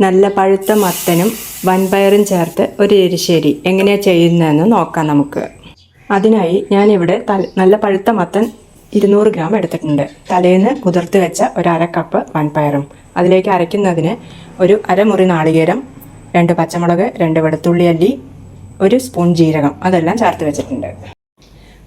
നല്ല പഴുത്ത മത്തനും വൻപയറും ചേർത്ത് ഒരു എരിശ്ശേരി. എങ്ങനെയാണ് ചെയ്യുന്നതെന്ന് നോക്കാം നമുക്ക്. അതിനായി ഞാനിവിടെ തല- നല്ല പഴുത്ത മത്തൻ ഇരുന്നൂറ് ഗ്രാം എടുത്തിട്ടുണ്ട്. തലേന്ന് കുതിർത്ത് വെച്ച ഒരു അര കപ്പ് വൻപയറും. അതിലേക്ക് അരയ്ക്കുന്നതിന് ഒരു അരമുറി നാളികേരം രണ്ട് പച്ചമുളക് രണ്ട് വെളുത്തുള്ളി അല്ലി ഒരു സ്പൂൺ ജീരകം അതെല്ലാം ചേർത്ത് വെച്ചിട്ടുണ്ട്.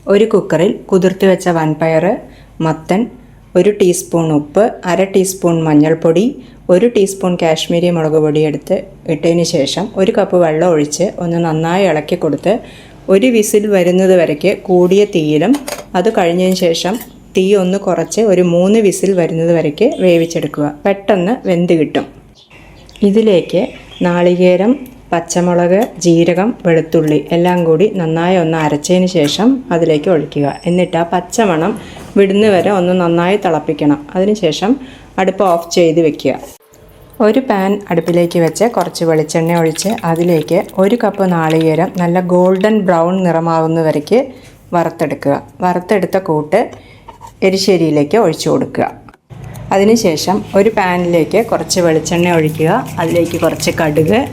ഒരു കുക്കറിൽ കുതിർത്ത് വെച്ച വൻപയർ മത്തൻ ഒരു ടീസ്പൂൺ ഉപ്പ് അര ടീസ്പൂൺ മഞ്ഞൾപ്പൊടി ഒരു ടീസ്പൂൺ കാശ്മീരി മുളക് പൊടി എടുത്ത് ഇട്ടതിന് ശേഷം ഒരു കപ്പ് വെള്ളം ഒഴിച്ച് ഒന്ന് നന്നായി ഇളക്കി കൊടുത്ത് ഒരു വിസിൽ വരുന്നത് വരയ്ക്ക് കൂടിയ തീയിലും അത് കഴിഞ്ഞതിന് ശേഷം തീ ഒന്ന് കുറച്ച് ഒരു മൂന്ന് വിസിൽ വരുന്നത് വരയ്ക്ക് വേവിച്ചെടുക്കുക. പെട്ടെന്ന് വെന്ത് കിട്ടും. ഇതിലേക്ക് നാളികേരം പച്ചമുളക് ജീരകം വെളുത്തുള്ളി എല്ലാം കൂടി നന്നായി ഒന്ന് അരച്ചതിന് ശേഷം അതിലേക്ക് ഒഴിക്കുക. എന്നിട്ട് ആ പച്ചമണം വിടുന്ന വരെ ഒന്ന് നന്നായി തിളപ്പിക്കണം. അതിനുശേഷം അടുപ്പ് ഓഫ് ചെയ്ത് വെക്കുക. ഒരു പാൻ അടുപ്പിലേക്ക് വെച്ച് കുറച്ച് വെളിച്ചെണ്ണ ഒഴിച്ച് അതിലേക്ക് ഒരു കപ്പ് നാളികേരം നല്ല ഗോൾഡൻ ബ്രൗൺ നിറമാകുന്ന വരയ്ക്ക് വറുത്തെടുക്കുക. വറുത്തെടുത്ത കൂട്ട് എരിശ്ശേരിയിലേക്ക് ഒഴിച്ചു കൊടുക്കുക. അതിനുശേഷം ഒരു പാനിലേക്ക് കുറച്ച് വെളിച്ചെണ്ണ ഒഴിക്കുക. അതിലേക്ക് കുറച്ച് കടുക്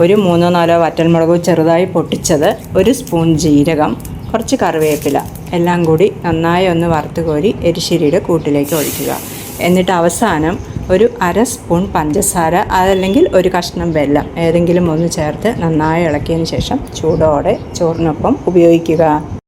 ഒരു മൂന്നോ നാലോ വറ്റൽമുളക് ചെറുതായി പൊട്ടിച്ചത് ഒരു സ്പൂൺ ജീരകം കുറച്ച് കറിവേപ്പില എല്ലാം കൂടി നന്നായി ഒന്ന് വറുത്ത് കോരി എരിശ്ശേരിയുടെ കൂട്ടിലേക്ക് ഒഴിക്കുക. എന്നിട്ട് അവസാനം ഒരു അര സ്പൂൺ പഞ്ചസാര അതല്ലെങ്കിൽ ഒരു കഷ്ണം വെല്ലം ഏതെങ്കിലും ഒന്ന് ചേർത്ത് നന്നായി ഇളക്കിയതിന് ശേഷം ചൂടോടെ ചോറിനൊപ്പം ഉപയോഗിക്കുക.